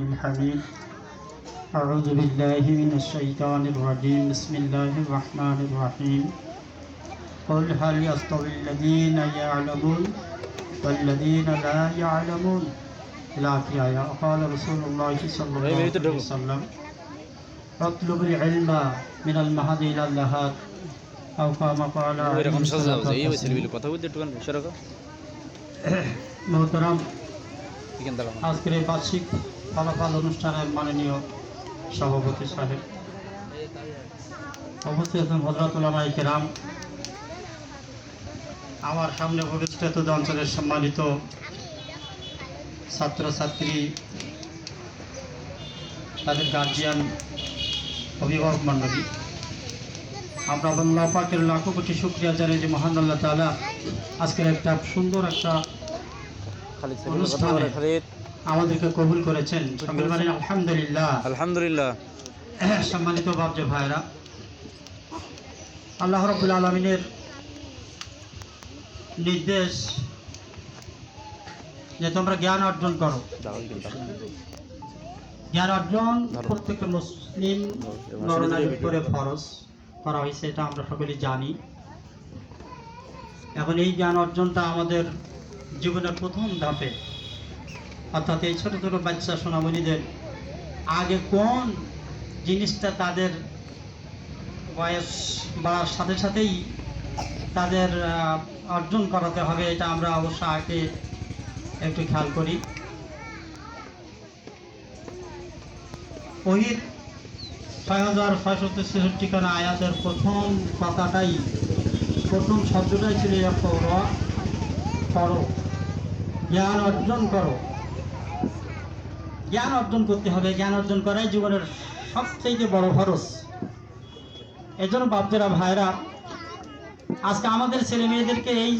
الحميد. أعوذ بالله من الشيطان الرجيم. بسم الله الرحمن الرحيم. قل هل يستوي الذين يعلمون والذين لا يعلمون؟ إلى آخر آية. قال رسول الله صلى الله عليه وسلم اطلب العلم من المهد إلى اللهاد أو كما قال عليه আজকের এই বার্ষিক ফলাফল অনুষ্ঠানের মাননীয় সভাপতি সাহেব। আছেন আমার সামনে ভবিষ্যৎ অঞ্চলের সম্মানিত ছাত্রছাত্রী, তাদের গার্জিয়ান অভিভাবক মণ্ডলী, আমরা আল্লাহ পাকের লাখো কোটি শুক্রিয়া জানাই যে মহান আল্লাহ তাআলা আজকের একটা সুন্দর একটা খালিদ অনুষ্ঠানে। খালিদ। আমাদেরকে কবুল করেছেন আলহামদুলিল্লাহ। আলহামদুলিল্লাহ। সম্মানিত বাবজ ভাইরা আল্লাহ রবুল আলমিনের নির্দেশ যে তোমরা জ্ঞান অর্জন করো। জ্ঞান অর্জন প্রত্যেকটা মুসলিম নরনারীর উপরে ফরজ করা হয়েছে এটা আমরা সকলেই জানি। এখন এই জ্ঞান অর্জনটা আমাদের জীবনের প্রথম ধাপে, অর্থাৎ এই ছোট ছোট বাচ্চা সোনামণিদের, আগে কোন জিনিসটা তাদের বয়স বাড়ার সাথে সাথেই তাদের অর্জন করাতে হবে, এটা আমরা অবশ্য আগে একটু খেয়াল করি। ওহির ছয় হাজার ছয়শো তেষট্টি খানা আয়াতের প্রথম কথাটাই, প্রথম শব্দটাই ছিল করো জ্ঞান অর্জন করো। জ্ঞান অর্জন করতে হবে। জ্ঞান অর্জন করাই জীবনের সবচেয়ে বড় খরচ। এই জন্য বাপদেরা ভাইরা আজকে আমাদের ছেলে মেয়েদেরকে এই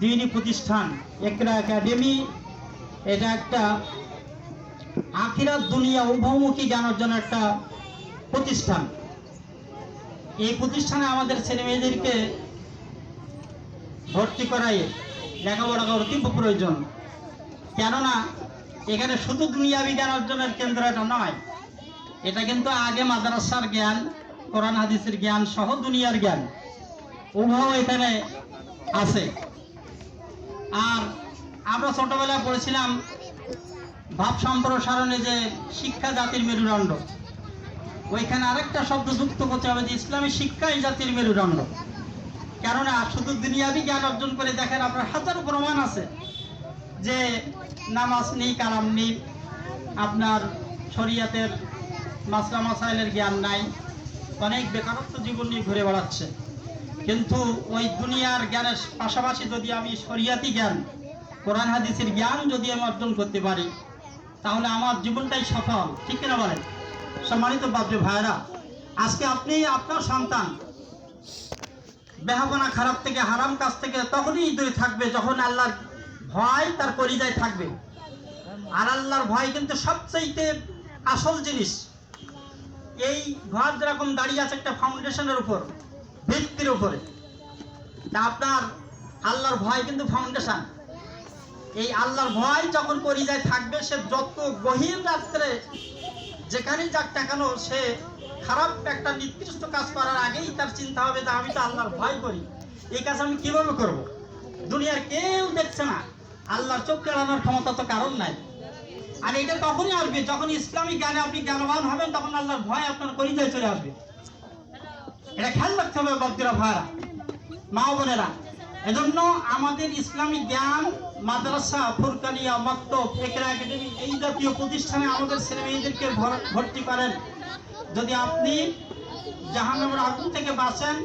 দিনই প্রতিষ্ঠান, একরা একাডেমি, এটা একটা আখিরাত দুনিয়া উভমুখী জ্ঞান অর্জনের একটা প্রতিষ্ঠান। এই প্রতিষ্ঠানে আমাদের ছেলে মেয়েদেরকে ভর্তি করাই লেখাপড়া করা অতীব প্রয়োজন। কেননা, এখানে শুধু দুনিয়াবি জ্ঞান অর্জনের কেন্দ্র এটা নয়। এটা কিন্তু আগে মাদ্রাসার জ্ঞান, কোরআন হাদিসের জ্ঞান সহ দুনিয়ার জ্ঞান। উভয় এখানে আছে। আর আমরা ছোটবেলায় পড়েছিলাম ভাব সম্প্রসারণে যে শিক্ষা জাতির মেরুদণ্ড। ওইখানে আরেকটা শব্দ যুক্ত করতে হবে যে ইসলামী শিক্ষাই জাতির মেরুদণ্ড। কেননা শুধু দুনিয়াবি জ্ঞান অর্জন করে দেখেন আপনার হাজারো প্রমাণ আছে যে নামাজ নেই, কালাম নেই, আপনার শরিয়াতের মাসলা মাসাইলের জ্ঞান নাই, অনেক বেকারত্ব জীবন নিয়ে ঘুরে বেড়াচ্ছে। কিন্তু ওই দুনিয়ার জ্ঞানের পাশাপাশি যদি আমি শরিয়াতি জ্ঞান, কোরআন হাদিসের জ্ঞান যদি আমি অর্জন করতে পারি, তাহলে আমার জীবনটাই সফল। ঠিক কিনা বলেন? সম্মানিত বাদ্য ভাইরা আজকে আপনি আপনার সন্তান বেহাপনা খারাপ থেকে, হারাম কাজ থেকে তখনই দূরে থাকবে যখন আল্লাহর ভয় তার পরিযায় থাকবে। আর আল্লাহর ভয় কিন্তু সবচাইতে আসল জিনিস। এই ঘর যেরকম দাঁড়িয়ে আছে একটা ফাউন্ডেশনের উপর, ভিত্তির উপরে, তা আপনার আল্লাহর ভয় কিন্তু ফাউন্ডেশন এই আল্লাহর ভয় যখন পরিযায় থাকবে, সে যত গহীন রাত্রে যেখানেই যাক টাকানো সে খারাপ একটা নির্দিষ্ট কাজ করার আগেই তার চিন্তা হবে যে আমি তো আল্লাহর ভয় করি। এই কাজ আমি কীভাবে করব? দুনিয়ার কেউ দেখছে না। আল্লাহর চোখ কেড়ানোর ক্ষমতা তো কারণ নাই। আর এটা তখনই আসবে যখন ইসলামী জ্ঞানে আপনি জ্ঞানবান হবেন, তখন আল্লাহর ভয় আপনার পরিচয় চলে আসবে। এটা খেয়াল রাখতে হবে বক্তিরা ভাইরা মা বোনেরা। এজন্য আমাদের ইসলামী জ্ঞান, মাদ্রাসা, ফুরকানিয়া, মক্তব একরা একাডেমি, এই জাতীয় প্রতিষ্ঠানে আমাদের ছেলে মেয়েদেরকে ভর- ভর্তি করেন। যদি আপনি জাহান্নামের আগুন থেকে বাঁচেন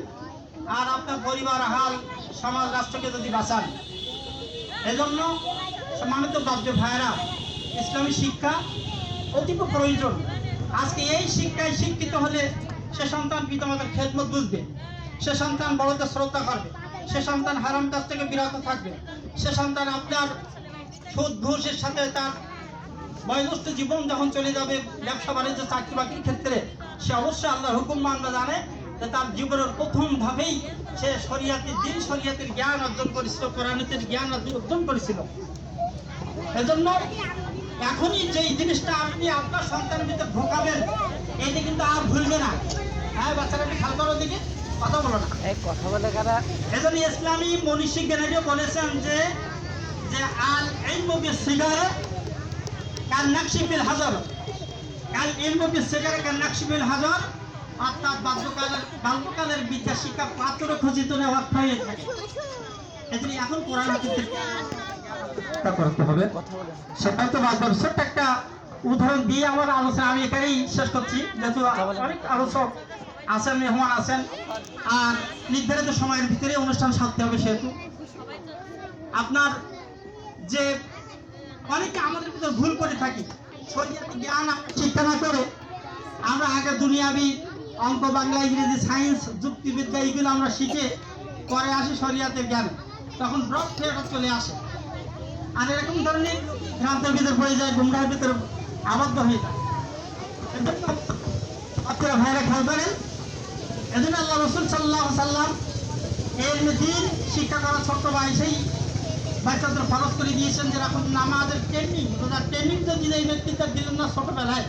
আর আপনার পরিবার হাল সমাজ, রাষ্ট্রকে যদি বাঁচান, এজন্য সম্মানিত বাদ্য ভাইয়েরা, ইসলামী শিক্ষা অতীব প্রয়োজন। আজকে এই শিক্ষায় শিক্ষিত হলে সে সন্তান পিতামাতার খেদমত বুঝবে, সে সন্তান বড়দের শ্রদ্ধা করবে সে সন্তান হারাম কাছ থেকে বিরত থাকবে, সে সন্তান আপনার সুদ ঘুষের সাথে তার বয়োজ্যেষ্ঠ জীবন যখন চলে যাবে ব্যবসা বাণিজ্য চাকরি বাকরির ক্ষেত্রে। সে অবশ্যই আল্লাহর হুকুম মানবে জানে? যে তার জীবনের প্রথম ধাপেই সে শরিয়াতের দিন শরিয়াতের জ্ঞান অর্জন করেছিল কোরআনীতের জ্ঞান অর্জন করেছিল। এজন্য এখনই যেই জিনিসটা আপনি আপনার সন্তানের ভিতরে ঢোকাবেন এইটা কিন্তু আর ভুলবে না। হ্যাঁ বাচ্চারা একটু খেয়াল করো দিকে কথা বলো না। এই কথা বলে কারা? এজন্য ইসলামী মনীষী জ্ঞানীরা বলেছেন যে যে আল এই বিসিগারা কাল নাকশি বিল হাজার। কাল ইলমু বিসিগারা কাল নাকশি বিল হাজার অর্থাৎ বাল্যকালের বাল্যকালের বিদ্যা শিক্ষা পাত্র খচিত নেওয়ার হয়ে এজন্য এখন কোরআন হাদিসের করতে হবে। সেটাই তো বাস্তব। ছোট্ট একটা উদাহরণ দিয়ে আমার আলোচনা আমি এখানেই শেষ করছি। যেহেতু অনেক আলোচক আছেন, মেহমান আছেন, আর নির্ধারিত সময়ের ভিতরে অনুষ্ঠান সারতে হবে সেহেতু। আপনার যে অনেকে আমাদের ভিতরে ভুল করে থাকি। শরীয়তের জ্ঞান আমরা শিক্ষা না করে আমরা আগে দুনিয়াবি অঙ্ক, বাংলা, ইংরেজি, সায়েন্স, যুক্তিবিদ্যা এইগুলো আমরা শিখে পরে আসি শরীয়তের জ্ঞান। তখন ব্রড থিয়েটার চলে আসে। আর এরকম ধরনের ভ্রান্তের ভিতরে পড়ে যায় গুমরাহের ভিতরে আবদ্ধ হয়ে যায়। ভাইরা খেয়াল করেন, এজন্য আল্লাহ রসুল সাল্লাহ সাল্লাম এর দিন শিক্ষা করা ছোট্ট বয়সেই বাচ্চাদের ফরজ করে দিয়েছেন যে এখন নামাজের ট্রেনিং রোজার ট্রেনিং যদি এই ব্যক্তিটা দিলেন না ছোটবেলায়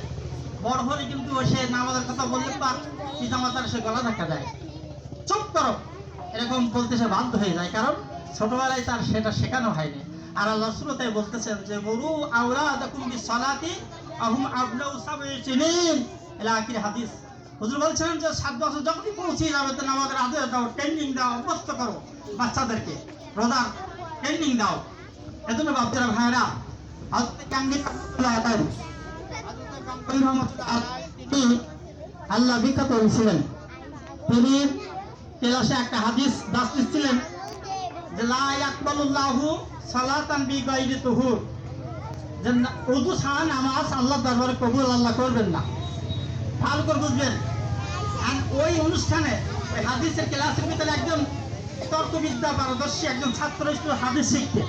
বড় হলে কিন্তু সে নামাজের কথা বললে তার পিতামাতার সে গলা ধাক্কা দেয়। চুপ করো। এরকম বলতে সে বাধ্য হয়ে যায়, কারণ ছোটবেলায় তার সেটা শেখানো হয়নি। আর আল্লাহ তাই বলতেছেন যে গরু আউলা দেখুন সলাতি আহুম আবলাউ সাবে চিনিন এলা আখির হাদিস। হুজুর বলছেন যে, সাত বছর যখনই পৌঁছে যাবে, তো নামাজের আদেশ দাও ট্রেনিং দাও, অভ্যস্ত করো বাচ্চাদেরকে। রোজার ট্রেনিং দাও। এজন্য বাচ্চারা ভাইরা আল্লাহ বিখ্যাত হয়েছিলেন তিনি তেলাশে একটা হাদিস দাস্তিস ছিলেন যে, লা ইয়াকবালুল্লাহু সালাতান বিগাইরি তুহুর। যে উযু ছাড়া নামাজ আল্লাহ দরবারে কবুল আল্লাহ করবেন না। ভালো করে বুঝবেন। আর ওই অনুষ্ঠানে, ওই হাদিসের ক্লাসের ভিতরে একজন তর্কবিদ্যা পারদর্শী একজন ছাত্র এসেছিল হাদিস শিখতে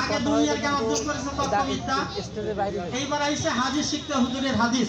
আগে দুনিয়ার জ্ঞান অর্জন করেছে তর্কবিদ্যা স্টেজের এইবার আইসে হাদিস শিখতে হুজুরের হাদিস।